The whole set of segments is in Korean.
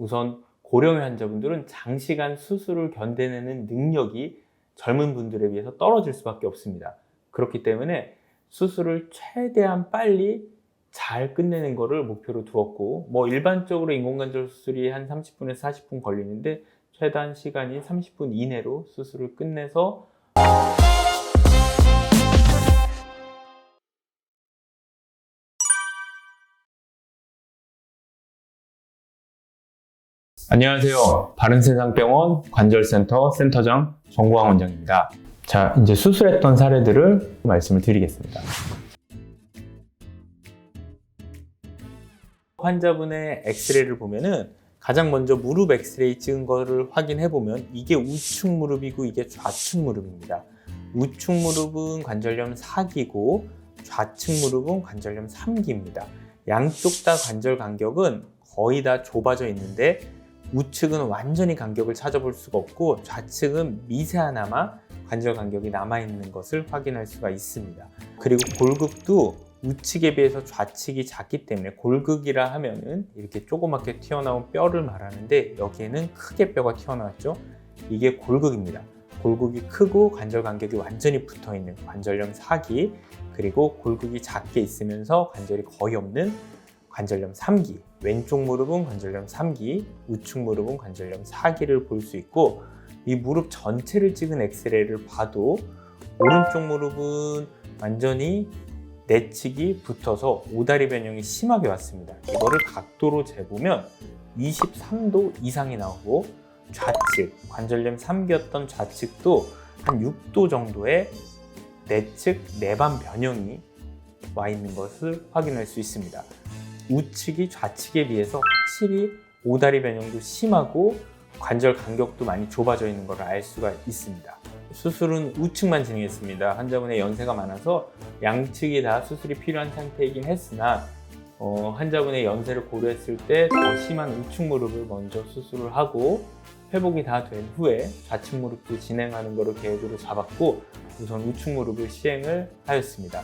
우선 고령의 환자분들은 장시간 수술을 견뎌내는 능력이 젊은 분들에 비해서 떨어질 수밖에 없습니다. 그렇기 때문에 수술을 최대한 빨리 잘 끝내는 것을 목표로 두었고, 뭐 일반적으로 인공관절 수술이 한 30분에서 40분 걸리는데 최단 시간이 30분 이내로 수술을 끝내서 안녕하세요. 바른세상병원 관절센터 센터장 정구왕 원장입니다. 자, 이제 수술했던 사례들을 말씀을 드리겠습니다. 환자분의 엑스레이를 보면은 가장 먼저 무릎 엑스레이 찍은 거를 확인해 보면 이게 우측 무릎이고 이게 좌측 무릎입니다. 우측 무릎은 관절염 4기고 좌측 무릎은 관절염 3기입니다. 양쪽 다 관절 간격은 거의 다 좁아져 있는데 우측은 완전히 간격을 찾아볼 수가 없고 좌측은 미세하나마 관절 간격이 남아있는 것을 확인할 수가 있습니다. 그리고 골극도 우측에 비해서 좌측이 작기 때문에 골극이라 하면은 이렇게 조그맣게 튀어나온 뼈를 말하는데 여기에는 크게 뼈가 튀어나왔죠. 이게 골극입니다. 골극이 크고 관절 간격이 완전히 붙어 있는 관절염 4기 그리고 골극이 작게 있으면서 관절이 거의 없는 관절염 3기 왼쪽 무릎은 관절염 3기 우측 무릎은 관절염 4기를 볼 수 있고 이 무릎 전체를 찍은 엑스레이를 봐도 오른쪽 무릎은 완전히 내측이 붙어서 오다리 변형이 심하게 왔습니다. 이거를 각도로 재보면 23도 이상이 나오고 좌측 관절염 3기였던 좌측도 한 6도 정도의 내측 내반 변형이 와 있는 것을 확인할 수 있습니다. 우측이 좌측에 비해서 확실히 오다리 변형도 심하고 관절 간격도 많이 좁아져 있는 것을 알 수가 있습니다. 수술은 우측만 진행했습니다. 환자분의 연세가 많아서 양측이 다 수술이 필요한 상태이긴 했으나 어, 환자분의 연세를 고려했을 때 더 심한 우측 무릎을 먼저 수술을 하고 회복이 다 된 후에 좌측 무릎도 진행하는 것을 계획으로 잡았고 우선 우측 무릎을 시행을 하였습니다.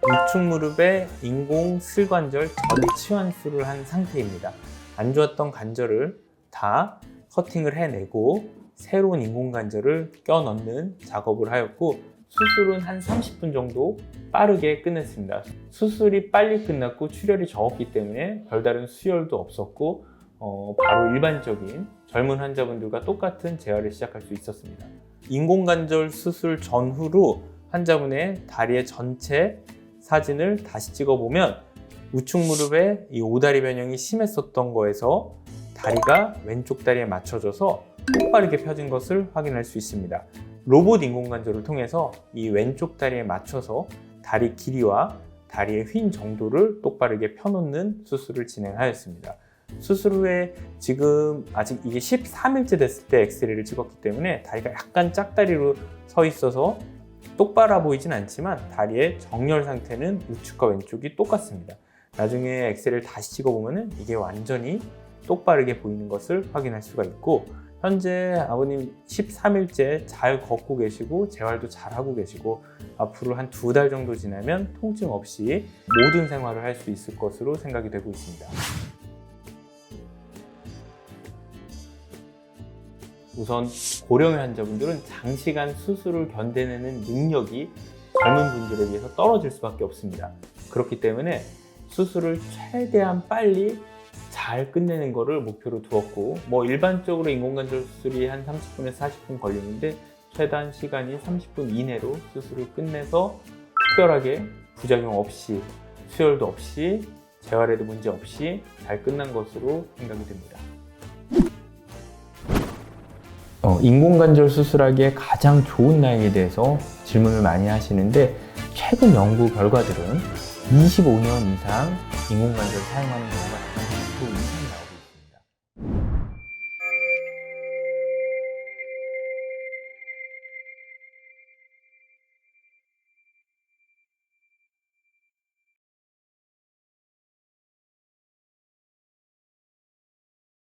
우측 무릎에 인공 슬관절 전치환수를 한 상태입니다. 안 좋았던 관절을 다 커팅을 해내고 새로운 인공 관절을 껴 넣는 작업을 하였고 수술은 한 30분 정도 빠르게 끝냈습니다. 수술이 빨리 끝났고 출혈이 적었기 때문에 별다른 수혈도 없었고 어, 바로 일반적인 젊은 환자분들과 똑같은 재활을 시작할 수 있었습니다. 인공관절 수술 전후로 환자분의 다리의 전체 사진을 다시 찍어보면 우측 무릎에 이 오다리 변형이 심했었던 거에서 다리가 왼쪽 다리에 맞춰져서 똑바르게 펴진 것을 확인할 수 있습니다. 로봇 인공관절을 통해서 이 왼쪽 다리에 맞춰서 다리 길이와 다리의 휜 정도를 똑바르게 펴놓는 수술을 진행하였습니다. 수술 후에 지금 아직 이게 13일째 됐을 때 엑스레이를 찍었기 때문에 다리가 약간 짝다리로 서 있어서 똑바라 보이진 않지만 다리의 정렬 상태는 우측과 왼쪽이 똑같습니다. 나중에 엑스레이를 다시 찍어보면 이게 완전히 똑바르게 보이는 것을 확인할 수가 있고 현재 아버님 13일째 잘 걷고 계시고 재활도 잘 하고 계시고 앞으로 한 두 달 정도 지나면 통증 없이 모든 생활을 할 수 있을 것으로 생각이 되고 있습니다. 우선 고령의 환자분들은 장시간 수술을 견뎌내는 능력이 젊은 분들에 비해서 떨어질 수밖에 없습니다. 그렇기 때문에 수술을 최대한 빨리 잘 끝내는 것을 목표로 두었고 뭐 일반적으로 인공관절 수술이 한 30분에서 40분 걸리는데 최단 시간이 30분 이내로 수술을 끝내서 특별하게 부작용 없이 수혈도 없이 재활에도 문제 없이 잘 끝난 것으로 생각이 됩니다. 어, 인공관절 수술하기에 가장 좋은 나이에 대해서 질문을 많이 하시는데 최근 연구 결과들은 25년 이상 인공관절 사용하는 경우가 2% 이상 나옵니다.